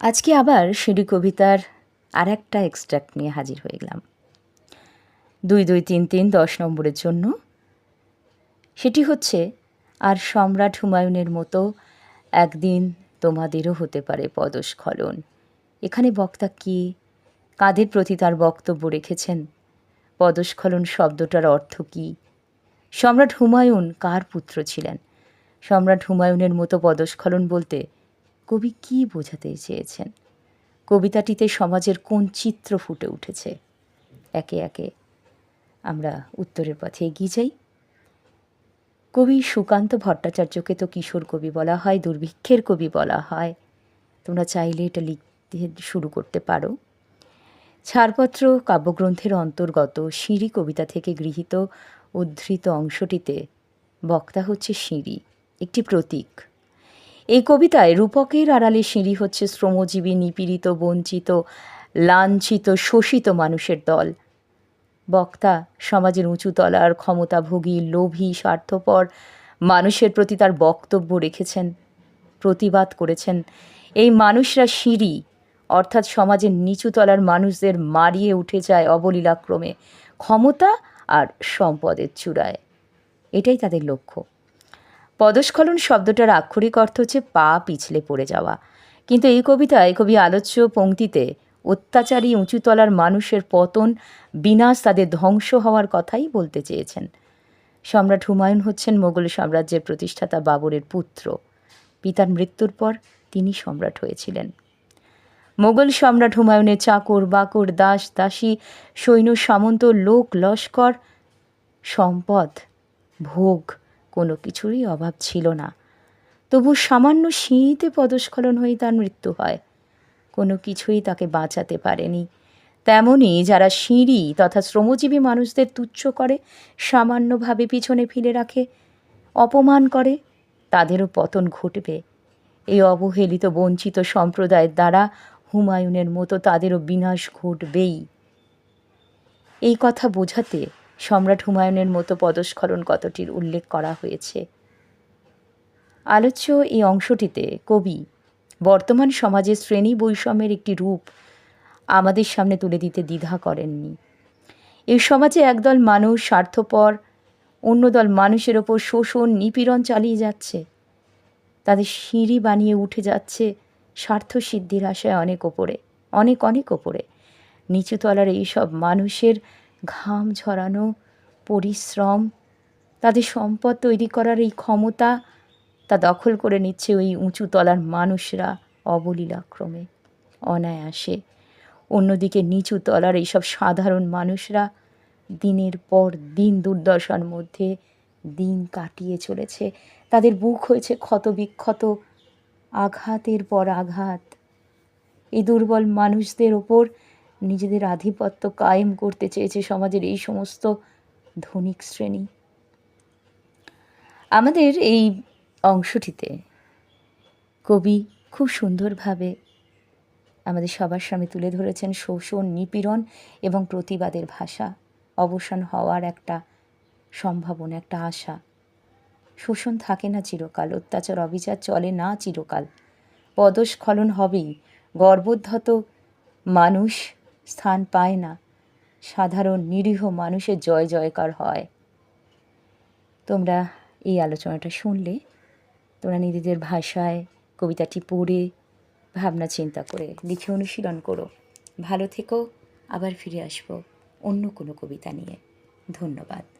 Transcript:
আজকে আবার সিঁড়ি কবিতার আর একটা এক্সট্রাক্ট নিয়ে হাজির হয়ে গেলাম। দুই দুই তিন তিন দশ নম্বরের জন্য। সেটি হচ্ছে, আর সম্রাট হুমায়ুনের মতো একদিন তোমাদেরও হতে পারে পদস্খলন। এখানে বক্তা কি? কাদের প্রতি তার বক্তব্য রেখেছেন? পদস্খলন শব্দটার অর্থ কী? সম্রাট হুমায়ুন কার পুত্র ছিলেন? সম্রাট হুমায়ুনের মতো পদস্খলন বলতে কবি কী বোঝাতে চেয়েছেন? কবিতাটিতে সমাজের কোন চিত্র ফুটে উঠেছে? একে একে আমরা উত্তরের পথে এগিয়ে যাই। কবি সুকান্ত ভট্টাচার্যকে তো কিশোর কবি বলা হয়, দুর্ভিক্ষের কবি বলা হয়। তোমরা চাইলে এটা লিখতে শুরু করতে পারো। ছাড়পত্র কাব্যগ্রন্থের অন্তর্গত সিঁড়ি কবিতা থেকে গৃহীত উদ্ধৃত অংশটিতে বক্তা হচ্ছে সিঁড়ি, একটি প্রতীক। এই কবিতায় রূপকের আড়ালে সিঁড়ি হচ্ছে শ্রমজীবী, নিপীড়িত, বঞ্চিত, লাঞ্ছিত, শোষিত মানুষের দল। বক্তা, সমাজের উঁচু তলার ক্ষমতাভোগী, লোভী, স্বার্থপর মানুষের প্রতি তার বক্তব্য রেখেছেন, প্রতিবাদ করেছেন। এই মানুষরা সিঁড়ি, অর্থাৎ সমাজের নিচু তলার মানুষদের মারিয়ে উঠে যায় অবলীলাক্রমে ক্ষমতা আর সম্পদের চূড়ায়। এটাই তাদের লক্ষ্য। পদস্খলন শব্দটার আক্ষরিক অর্থ হচ্ছে পা পিছলে পড়ে যাওয়া। কিন্তু এই কবিতায়, কবি আলোচ্য পংক্তিতে অত্যাচারী উঁচুতলার মানুষের পতন, বিনাশ তাদের ধ্বংস হওয়ার কথাই বলতে চেয়েছেন। সম্রাট হুমায়ুন হচ্ছেন মোগল সাম্রাজ্যের প্রতিষ্ঠাতা বাবরের পুত্র। পিতার মৃত্যুর পর তিনি সম্রাট হয়েছিলেন। মোগল সম্রাট হুমায়ুনের চাকর, বাকর, দাস, দাসী, সৈন্য সামন্ত, লোক, লস্কর, সম্পদ, ভোগ কোনো কিছুরই অভাব ছিল না। তবু সামান্য সিঁড়িতে পদস্খলন হয়ে তার মৃত্যু হয়। কোনো কিছুই তাকে বাঁচাতে পারেনি। তেমনি যারা সিঁড়ি তথা শ্রমজীবী মানুষদের তুচ্ছ করে, সামান্যভাবে পিছনে ফেলে রাখে, অপমান করে, তাদেরও পতন ঘটবে। এই অবহেলিত বঞ্চিত সম্প্রদায়ের দ্বারা হুমায়ুনের মতো তাদেরও বিনাশ ঘটবেই। এই কথা বোঝাতে সম্রাট হুমায়ুনের মতো পদস্খলন কতটির উল্লেখ করা হয়েছে? আলোচ্য এই অংশটিতে কবি, বর্তমান সমাজে শ্রেণি বৈষম্যের একটি রূপ আমাদের সামনে তুলে দিতে দ্বিধা করেননি। এই সমাজে একদল মানুষ স্বার্থপর অন্য দল মানুষের ওপর শোষণ, নিপীড়ন চালিয়ে যাচ্ছে। তাদের সিঁড়ি বানিয়ে উঠে যাচ্ছে স্বার্থ সিদ্ধির আশায় অনেক ওপরে, অনেক অনেক ওপরে। নিচুতলার এইসব মানুষের ঘাম ঝরানো, পরিশ্রম, তাদের সম্পদ তৈরি করার এই ক্ষমতা তা দখল করে নিচ্ছে ওই উঁচু তলার মানুষরা অবলীলাক্রমে, অনায়াসে। অন্যদিকে নিচু তলার এইসব সাধারণ মানুষরা দিনের পর দিন দুর্দশার মধ্যে দিন কাটিয়ে চলেছে। তাদের বুক হয়েছে ক্ষতবিক্ষত, আঘাতের পর আঘাত। এই দুর্বল মানুষদের ওপর নিজেদের আধিপত্য কায়েম করতে চেয়েছে সমাজের এই সমস্ত ধনিক শ্রেণি। আমাদের এই অংশটিতে কবি খুব সুন্দরভাবে আমাদের সবার সামনে তুলে ধরেছেন শোষণ, নিপীড়ন এবং প্রতিবাদের ভাষা, অবসান হওয়ার একটা সম্ভাবনা, একটা আশা। শোষণ থাকে না চিরকাল, অত্যাচার, অবিচার চলে না চিরকাল। পদস্খলন হবেই গর্বোদ্ধত মানুষ স্থান পায় না। সাধারণ নিরীহ মানুষের জয় জয়কার হয়। তোমরা এই আলোচনাটা শুনলে, তোমরা নিজেদের ভাষায় কবিতাটি পড়ে, ভাবনা চিন্তা করে, লিখে অনুশীলন করো। ভালো থেকো, আবার ফিরে আসব অন্য কোনো কবিতা নিয়ে। ধন্যবাদ।